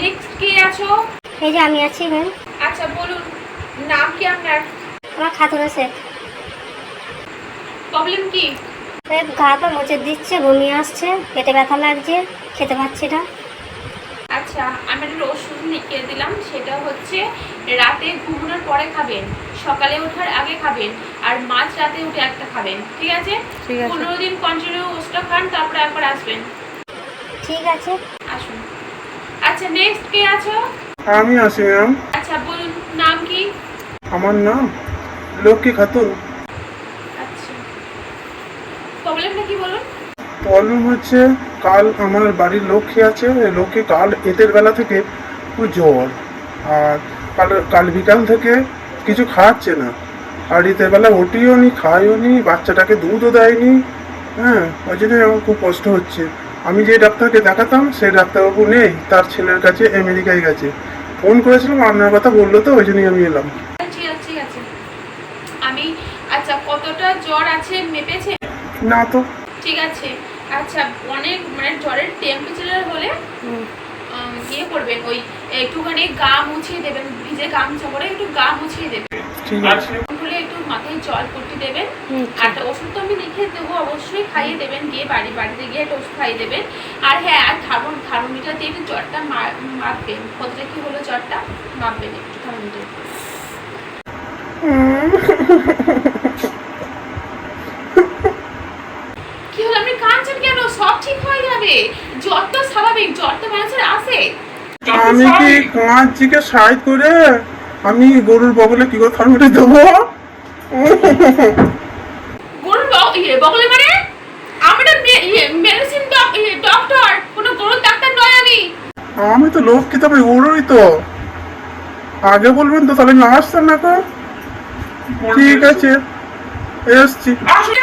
Next কে আছো? এই যে আমি আছি ম্যাম আচ্ছা বলুন নাম কি আপনার? আমার খাতুনা শেখ প্রবলেম কি? এই গা পা মোচে দিচ্ছে বমি আসছে পেটে ব্যথা লাগছে খেতে পাচ্ছি না। আচ্ছা আমি একটা ওষুধ লিখে দিলাম সেটা হচ্ছে রাতে ঘুমানোর পরে খাবেন সকালে ওঠার আগে খাবেন আর মাঝ রাতে উঠে একটা খাবেন ঠিক আছে? ঠিক আছে। পনেরো দিন কন্টিনিউ ওষুধটা খান তারপরে একবার আসবেন। ঠিক আছে। আসুন। আচ্ছা নেক্সট কে আছো? আমি আছি ম্যাম আচ্ছা বলুন নাম কি? আমার নাম লক্ষ্মী খাতুন। আচ্ছা। প্রবলেমটা কি বলুন? প্রবলেম হচ্ছে কাল আমার বাড়ির লক্ষ্মী আছে। লক্ষ্মী কাল এদের বেলা থেকে খুব জ্বর। আর কাল কাল বিকাল থেকে কিছু খাওয়াচ্ছে না। আর ঈদের বেলা ওটিও নি খাইও নি বাচ্চাটাকে দুধও দেয়নি। হ্যাঁ ওই জন্য আমার খুব কষ্ট হচ্ছে। আমি যে ডাক্তারকে দেখাতাম সেই ডাক্তারবাবু নেই তার ছেলের কাছে আমেরিকায় গেছে। ফোন করেছিলাম আপনার কথা বলল তো ওই জন্যই আমি এলাম। আছে ঠিক আছে আমি আচ্ছা কতটা জ্বর আছে মেপেছে? না তো। ঠিক আছে। আচ্ছা অনেক মানে জ্বরের টেম্পারেচার হলে উম, ইয়ে করবেন ওই একটুখানি গা মুছিয়ে দেবেন ভিজে গামছা করে একটু গা মুছিয়ে দেবেন। ঠিক আছে। মাথায় জল পট্টি দেবেন। আর একটা ওষুধ তো আমি লিখে দেবো অবশ্যই খাইয়ে দেবেন গিয়ে বাড়ি বাড়িতে গিয়ে একটা ওষুধ খাইয়ে দেবেন। আর হ্যাঁ আর থার্মো থার্মোমিটার দিয়ে একটু জ্বরটা মাপবেন। কতটা কি হলো জ্বরটা? মাপবেন একটু থার্মোমিটার কি হলো? আপনি কাঁদছেন কেন? সব ঠিক হয়ে যাবে। জ্বর তো স্বাভাবিক জ্বর তো মানুষের আসে আমি কি কাঁচজিকে সাইড করে আমি গরুর বগলে কি করে থার্মোমিটার দেবো? গরুর ইয়ে বগলে মানে? আমি তো মেডিসিন ডক্টর কোনো গরুর ডাক্তার নয় আমি। আমি তো লোক কি তবে গরুই তো। আগে বলবেন তো তাহলে আমি আসতাম না তো? ঠিক আছে এসছি। আসুন